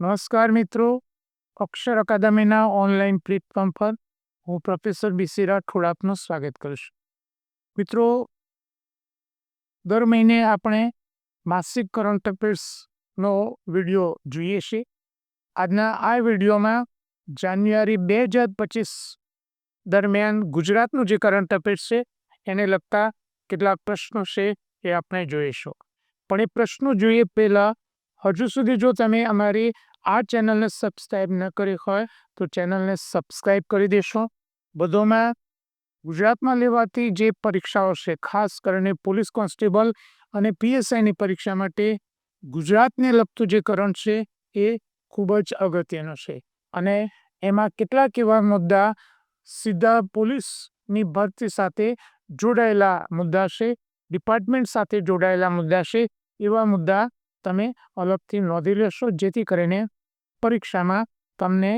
નમસ્કાર મિત્રો. અક્ષર અકાદમીના online platform પર હું પ્રોફેસર બીસી રાઠોડ આપનું સ્વાગત કરું છું મિત્રો, દર મહિને આપણે માસિક કરંટ અફેર્સનો વીડિયો જોઈએ છીએ આજના આ વિડીયોમાં જાન્યુઆરી બે હજાર પચીસ દરમિયાન ગુજરાતનું જે કરંટ અફેર્સ છે, એને લગતા કેટલાક પ્રશ્નો છે એ આપણે જોઈશું. પણ એ પ્રશ્નો જોઈએ પહેલાં હજુ સુધી જો તમે અમારી આ ચેનલને સબસ્ક્રાઈબ ન કરી હોય, તો ચેનલને સબસ્ક્રાઈબ કરી દેશો. બધોમાં ગુજરાતમાં લેવાતી જે પરીક્ષાઓ છે, ખાસ કરીને પોલીસ કોન્સ્ટેબલ અને પીએસઆઈની પરીક્ષા માટે ગુજરાતને લગતું જે કરંટ છે, એ ખૂબ જ અગત્યનો છે. અને એમાં કેટલાક એવા મુદ્દા સીધા પોલીસની ભરતી સાથે જોડાયેલા મુદ્દા છે, ડિપાર્ટમેન્ટ સાથે જોડાયેલા મુદ્દા છે, એવા મુદ્દા તમે અલગથી નોંધી લેશો, જેથી કરીને પરીક્ષામાં તમને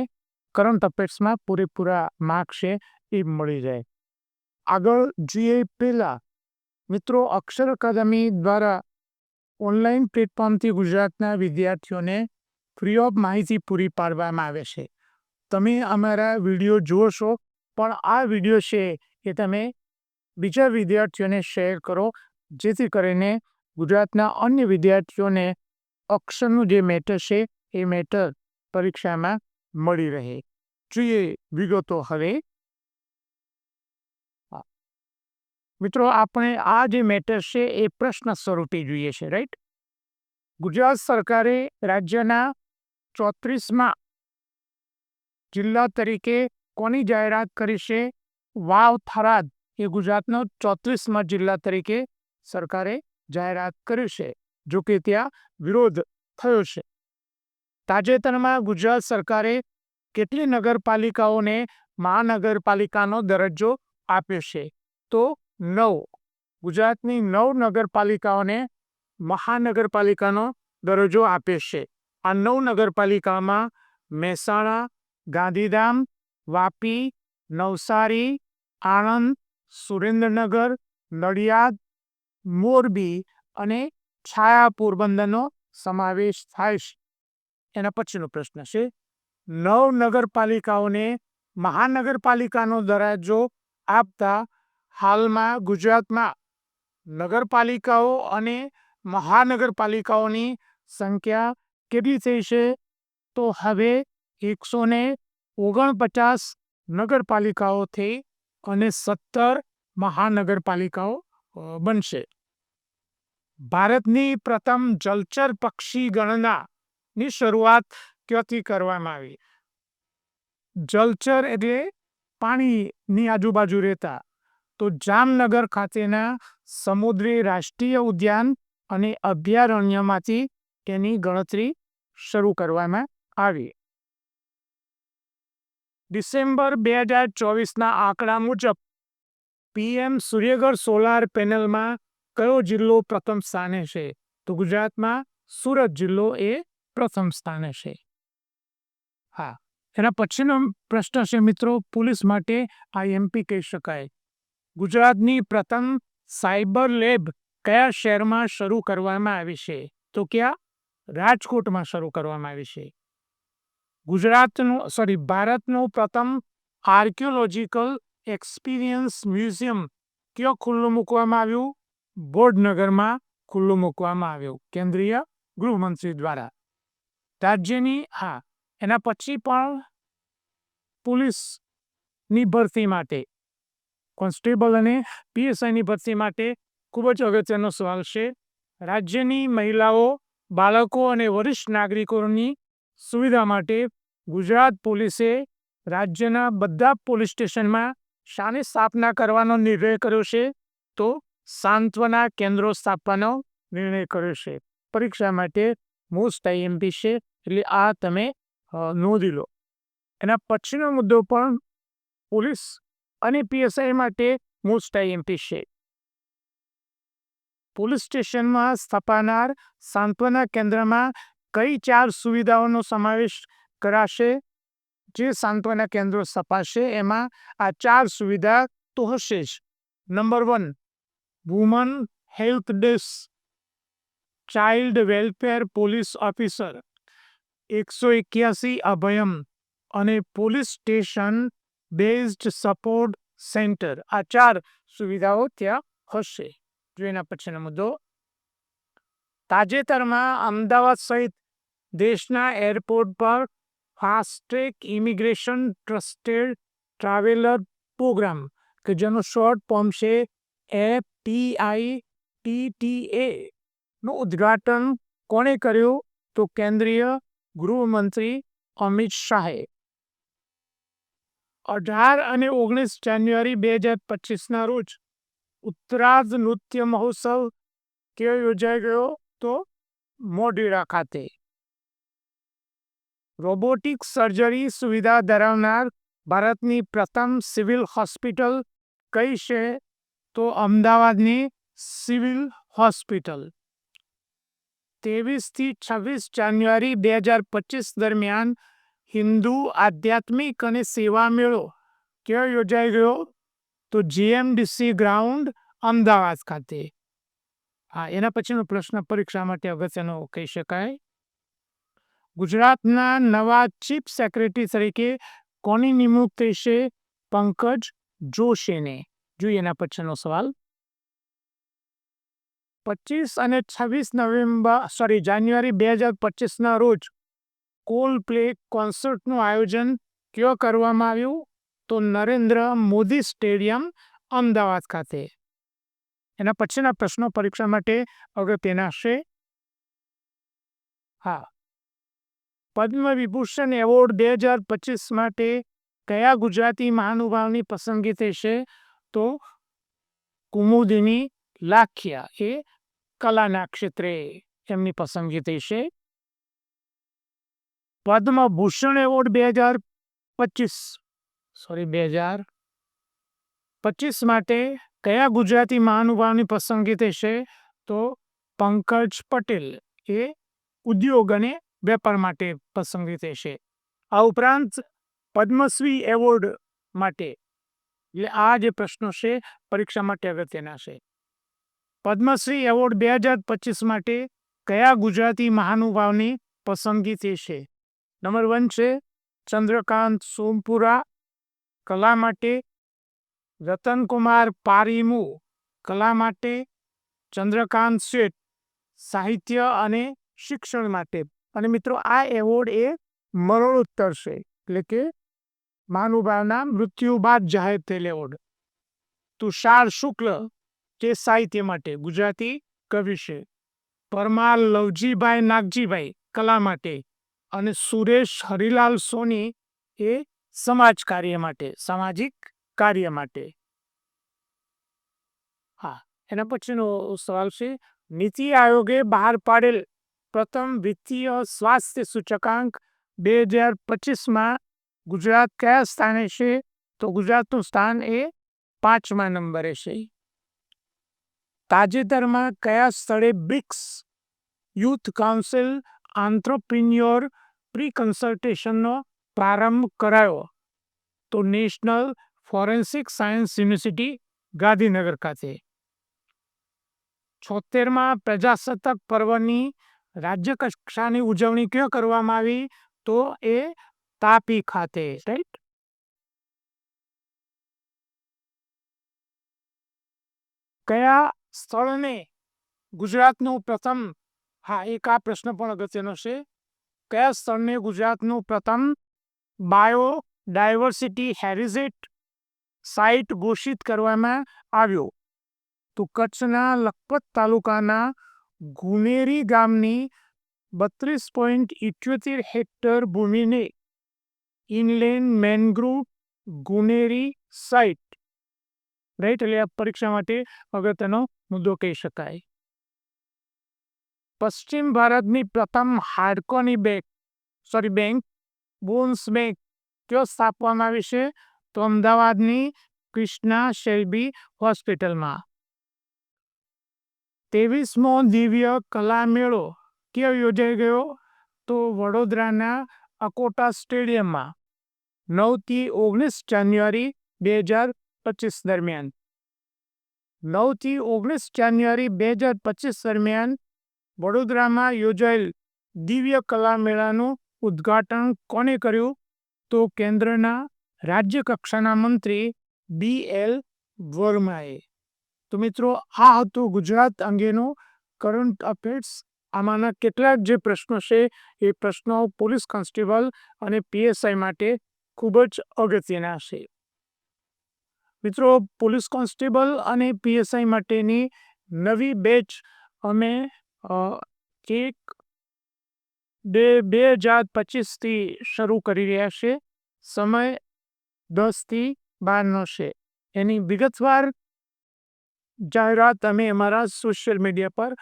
કરંટ અફેર્સમાં પૂરેપૂરા માર્ક્સ છે એ મળી જાય. આગળ જોઈએ પહેલાં, મિત્રો અક્ષર અકાદમી દ્વારા ઓનલાઈન પ્લેટફોર્મથી ગુજરાતના વિદ્યાર્થીઓને ફ્રી ઓફ માહિતી પૂરી પાડવામાં આવે છે. તમે અમારા વીડિયો જોશો પણ આ વીડિયો છે એ તમે બીજા વિદ્યાર્થીઓને શેર કરો, જેથી કરીને ગુજરાતના અન્ય વિદ્યાર્થીઓને અક્ષરનું જે મેટર છે, એ મેટર પરીક્ષામાં મળી રહે. જોઈએ વિગતો હવે. મિત્રો, આપણે આ જે મેટર છે, એ પ્રશ્ન સ્વરૂપે જોઈએ છે રાઈટ ગુજરાત સરકારે રાજ્યના ચોત્રીસમાં જિલ્લા તરીકે કોની જાહેરાત કરી છે? વાવ થરાદ એ ગુજરાતનો ચોત્રીસમાં જિલ્લા તરીકે સરકારે જાહેરાત કરી છે, જો કે ત્યાં વિરોધ થયો છે. તાજેતરમાં ગુજરાત સરકારે કેટલી નગરપાલિકાઓને મહાનગરપાલિકાનો દરજ્જો આપ્યો છે? તો નવ. ગુજરાતની નવ નગરપાલિકાઓને મહાનગરપાલિકાનો દરજ્જો આપ્યો છે. આ નવ નગરપાલિકામાં મહેસાણા, ગાંધીધામ, વાપી, નવસારી, આણંદ, સુરેન્દ્રનગર, નડિયાદ મોરબી અને છાયા પોરબંદરનો સમાવેશ થાય છે. એના પછીનો પ્રશ્ન છે નવ નગરપાલિકાઓને મહાનગરપાલિકાનો દરજ્જો આપતા હાલમાં ગુજરાતમાં નગરપાલિકાઓ અને મહાનગરપાલિકાઓની સંખ્યા કેટલી થઈ છે? તો હવે એકસો ને ઓગણપચાસ નગરપાલિકાઓ થઈ અને સત્તર મહાનગરપાલિકાઓ બનશે. ભારતની પ્રથમ જલચર પક્ષી ગણનાની શરૂઆત ક્યાંથી કરવામાં આવી? જલચર એટલે પાણીની આજુબાજુ રહેતા. તો જામનગર ખાતેના સમુદ્રી રાષ્ટ્રીય ઉદ્યાન અને અભયારણ્યમાંથી તેની ગણતરી શરૂ કરવામાં આવી. ડિસેમ્બર બે હજાર ચોવીસના આંકડા મુજબ પીએમ સૂર્યગઢ સોલાર પેનલમાં કયો જિલ્લો પ્રથમ સ્થાને છે? તો ગુજરાતમાં સુરત જિલ્લો એ પ્રથમ સ્થાને છે. હા, એના પછીનો પ્રશ્ન છે મિત્રો, પોલીસ માટે આ એમપી કહી શકાય. ગુજરાતની પ્રથમ સાયબર લેબ કયા શહેરમાં શરૂ કરવામાં આવી છે? તો ક્યાં રાજકોટમાં શરૂ કરવામાં આવી છે. ગુજરાતનું સોરી ભારતનું પ્રથમ આર્કિયોલોજીકલ એક્સપિરિયન્સ મ્યુઝિયમ કયો ખુલ્લું મૂકવામાં આવ્યું? બોડનગરમાં ખુલ્લું મૂકવામાં આવ્યું. કેન્દ્રીય ગૃહમંત્રી દ્વારા. રાજ્યની હા, એના પછી પણ પોલીસની ભરતી માટે, કોન્સ્ટેબલ અને પીએસઆઈની ભરતી માટે ખૂબ જ અગત્યનો સવાલ છે. રાજ્યની મહિલાઓ, બાળકો અને વરિષ્ઠ નાગરિકોની સુવિધા માટે ગુજરાત પોલીસે રાજ્યના બધા પોલીસ સ્ટેશનમાં શાની સ્થાપના કરવાનો નિર્ણય કર્યો છે? તો સાંત્વના કેન્દ્રો સ્થાપવાનો નિર્ણય કર્યો છે. પરીક્ષા માટે મોસ્ટ આઈએમપી છે, એટલે આ તમે નોંધી લો. એના પછીનો મુદ્દો પણ પોલીસ અને પીએસઆઈ માટે મોસ્ટ આઈએમપી છે. પોલીસ સ્ટેશનમાં સ્થાપનાર સાંત્વના કેન્દ્રમાં કઈ ચાર સુવિધાઓનો સમાવેશ કરાશે? જે સાંત્વના કેન્દ્રો સ્થપાશે, એમાં આ ચાર સુવિધા તો હશે જ. Number one woman health desk child welfare police officer એકસો એક્યાસી અભયમ અને police station based support centre. આ ચાર સુવિધાઓ ત્યાં હશે. જો એના પછીનો મુદ્દો, તાજેતરમાં અમદાવાદ સહિત દેશના એરપોર્ટ પર fast track immigration trusted traveller programme, કે જેનો શોર્ટ ફોર્મ છે એફટીઆઈ ટીટીએ નું ઉદ્ઘાટન કોણે કર્યું? તો કેન્દ્રીય ગૃહમંત્રી અમિત શાહે. અઢાર અને ઓગણીસ જાન્યુઆરી બે હજાર પચીસના રોજ ઉત્તરાર્ધ નૃત્ય મહોત્સવ કેવો યોજાઈ ગયો? તો મોઢેરા ખાતે. રોબોટિક સર્જરી સુવિધા ધરાવનાર ભારતની પ્રથમ સિવિલ હોસ્પિટલ કઈ છે? તો અમદાવાદની સિવિલ હોસ્પિટલ. ત્રેવીસથી છવ્વીસ જાન્યુઆરી બે હજાર પચીસ દરમિયાન હિન્દુ આધ્યાત્મિક અને સેવા મેળો ક્યાં યોજાઈ ગયો? તો જીએમડીસી ગ્રાઉન્ડ અમદાવાદ ખાતે. હા, એના પછીનો પ્રશ્ન પરીક્ષા માટે અગત્યનો કહી શકાય. ગુજરાતના નવા ચીફ સેક્રેટરી તરીકે કોની નિમણૂક થઈ છે? પંકજ જોશીને. જોઈએ એના પછીનો સવાલ. પચીસ અને છવ્વીસ નવેમ્બર સોરી જાન્યુઆરી બે હજાર પચીસના રોજ કોલ પ્લે કોન્સર્ટનું આયોજન કયો કરવામાં આવ્યું? તો નરેન્દ્ર મોદી સ્ટેડિયમ, અમદાવાદ ખાતે. એના પછીના પ્રશ્નો પરીક્ષા માટે અગત્યના છે? હા. પદ્મ વિભૂષણ એવોર્ડ બે હજાર પચીસ માટે કયા ગુજરાતી મહાનુભાવની પસંદગી થશે? તો કુમુદિની લાખિયા એ કલાના ક્ષેત્રે એમની પસંદગી થઈ છે. પદ્મભૂષણ એવોર્ડ બે હજાર પચીસ સોરી બે હજાર પચીસ માટે કયા ગુજરાતી મહાનુભાવની પસંદગી થશે તો પંકજ પટેલ એ ઉદ્યોગ અને વેપાર માટે પસંદગી થશે આ ઉપરાંત પદ્મશ્રી એવોર્ડ માટે એટલે આ જે પ્રશ્નો છે, પરીક્ષા માટે અગત્યના છે. પદ્મશ્રી એવોર્ડ બે હજાર પચીસ માટે કયા ગુજરાતી મહાનુભાવની પસંદગી થઈ છે? નંબર વન છે, ચંદ્રકાંત સોમપુરા. કલા માટે રતનકુમાર પારીમુ. કલા માટે ચંદ્રકાંત શેઠ. સાહિત્ય અને શિક્ષણ માટે. અને મિત્રો, આ એવોર્ડ એ મરણોત્તર છે. એટલે કે મહાનુભાવના મૃત્યુ બાદ જાહેર થયેલ એવોર્ડ તુષાર શુક્લ જે સાહિત્ય માટે? ગુજરાતી કવિ છે. પરમાર લવજીભાઈ નાગજીભાઈ કલા માટે? અને સુરેશ હરિલાલ સોની એ સમાજ કાર્ય માટે? સામાજિક કાર્ય માટે? હા, એના પછીનો સવાલ છે. નીતિ આયોગે બહાર પાડેલ પ્રથમ વિત્તીય સ્વાસ્થ્ય સૂચકાંક બે હજાર પચીસમાં ગુજરાત કયા સ્થાને છે? તો ગુજરાતનું સ્થાન એ પાંચમા નંબરે છે. તાજેતરમાં કયા સ્થળે BRICS youth council entrepreneur pre કન્સલ્ટેશનનો પ્રારંભ કરાયો? તો national forensic science university, Gandhinagar ખાતે. છોતેરમાં પ્રજાસત્તાક પર્વની રાજ્ય કક્ષાની ઉજવણી ક્યાં કરવામાં આવી? તો એ તાપી ખાતે, રાઈટ? કયા સ્થળને ગુજરાતનું પ્રથમ, હા, એક આ પ્રશ્ન પણ અગત્યનો છે. કયા સ્થળને ગુજરાતનું પ્રથમ બાયો હેરિઝેટ સાઇટ ઘોષિત કરવામાં આવ્યો? તો કચ્છના લખપત તાલુકાના ગુનેરી ગામની બત્રીસ પોઈન્ટ ઇઠ્યોતેર હેક્ટર ભૂમિને inland mangrove Guneri site. Right એટલે આ પરીક્ષા માટે અગત્યનો મુદ્દો કહી શકાય. પશ્ચિમ ભારતની પ્રથમ હાડકોની bank, sorry, bank, bones bank કયો સ્થાપવામાં આવી છે? તો અમદાવાદની કૃષ્ણા શેલ્બી હોસ્પિટલમાં. ત્રેવીસમો દિવ્ય કલા મેળો કયો યોજાઈ ગયો? તો વડોદરાના અકોટા સ્ટેડિયમમાં નવથી ઓગણીસ જાન્યુઆરી બે હજાર પચીસ દરમિયાન. નવથી ઓગણીસ જાન્યુઆરી બે હજાર પચીસ દરમિયાન વડોદરામાં યોજાયેલ દિવ્ય કલા મેળાનું ઉદ્ઘાટન કોને કર્યું? તો કેન્દ્રના રાજ્ય કક્ષાના મંત્રી બી એલ વર્માએ. તો મિત્રો, આ હતું ગુજરાત અંગેનું કરંટ અફેર્સ આમાંના કેટલાક જે પ્રશ્નો છે, એ પ્રશ્નો પોલીસ કોન્સ્ટેબલ અને પીએસઆઈ માટે ખૂબ જ અગત્યના છે. મિત્રો, પોલીસ કોન્સ્ટેબલ અને પીએસઆઈ માટેની નવી બેચ અમે એક બે બે હજાર પચીસથી શરૂ કરી રહ્યા છે. સમય દસથી બારનો છે. એની વિગતવાર જાહેરાત અમે અમારા સોશિયલ મીડિયા પર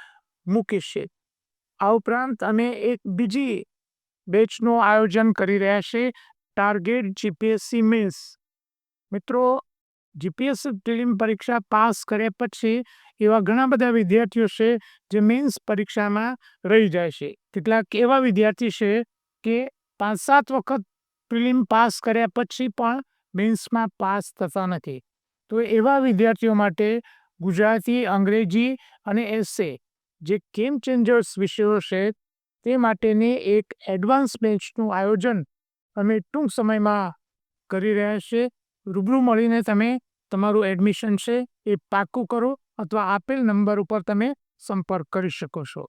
મૂકી છે. આ ઉપરાંત અમે એક બીજી બેચનું આયોજન કરી રહ્યા છે ટાર્ગેટ જીપીએસસી મીન્સ મિત્રો જીપીએસસી પ્રિલિમ પરીક્ષા પાસ કર્યા પછી એવા ઘણા બધા વિદ્યાર્થીઓ છે જે મીન્સ પરીક્ષામાં રહી જાય છે. કેટલાક એવા વિદ્યાર્થી છે કે પાંચ સાત વખત પ્રિલિમ પાસ કર્યા પછી પણ મીન્સમાં પાસ થતા નથી. તો એવા વિદ્યાર્થીઓ માટે ગુજરાતી, અંગ્રેજી અને એસે જે ગેમ ચેન્જર્સ વિષયો છે તે માટેની એક એડવાન્સ બેન્ચનું આયોજન અમે ટૂંક સમયમાં કરી રહ્યા છીએ રૂબરૂ મળીને તમે તમારું એડમિશન છે એ પાકું કરો અથવા આપેલ નંબર ઉપર તમે સંપર્ક કરી શકો છો.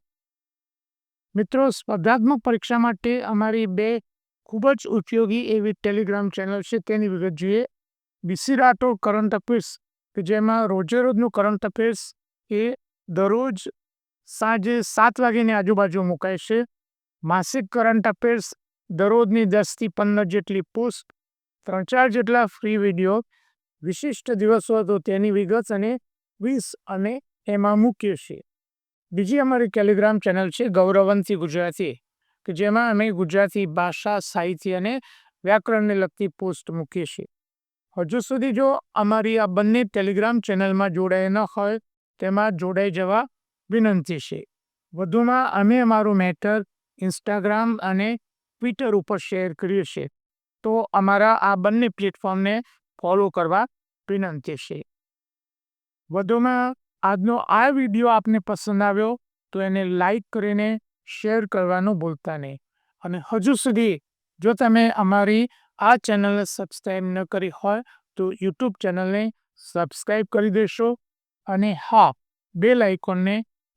મિત્રો, સ્પર્ધાત્મક પરીક્ષા માટે અમારી બે ખૂબ જ ઉપયોગી એવી ટેલિગ્રામ ચેનલ છે. તેની વિગત જોઈએ. બીસી રાઠોડ કરંટ અફેર્સ કે જેમાં રોજે રોજનું કરંટ અફેર્સ એ દરરોજ સાંજે સાત વાગ્યાની આજુબાજુ મુકાય છે. માસિક કરંટ અફેર્સ દરરોજની દસથી પંદર જેટલી પોસ્ટ ત્રણ ચાર જેટલા ફ્રી વીડિયો વિશિષ્ટ દિવસો હતો તેની વિગત અને વીસ અને એમાં મૂકીએ છીએ. બીજી અમારી ટેલિગ્રામ ચેનલ છે ગૌરવંતી ગુજરાતી, કે જેમાં અમે ગુજરાતી ભાષા, સાહિત્ય અને વ્યાકરણને લગતી પોસ્ટ મૂકીએ છીએ. હજુ સુધી જો અમારી આ બંને ટેલિગ્રામ ચેનલમાં જોડાઈ ન હોય, તેમાં જોડાઈ જવા વિનંતી છે. વધુમાં અમે અમારું મેટર ઇન્સ્ટાગ્રામ અને ટ્વિટર ઉપર શેર કરીએ છીએ. તો અમારા આ બંને પ્લેટફોર્મને ફોલો કરવા વિનંતી છે. વધુમાં આજનો આ વીડિયો આપને પસંદ આવ્યો તો એને લાઈક કરીને શેર કરવાનું ભૂલતા નહીં. અને હજુ સુધી જો તમે અમારી આ ચેનલને સબસ્ક્રાઈબ ન કરી હોય તો યુટ્યુબ ચેનલને સબસ્ક્રાઈબ કરી દેશો. અને હા બે લાઇકોનને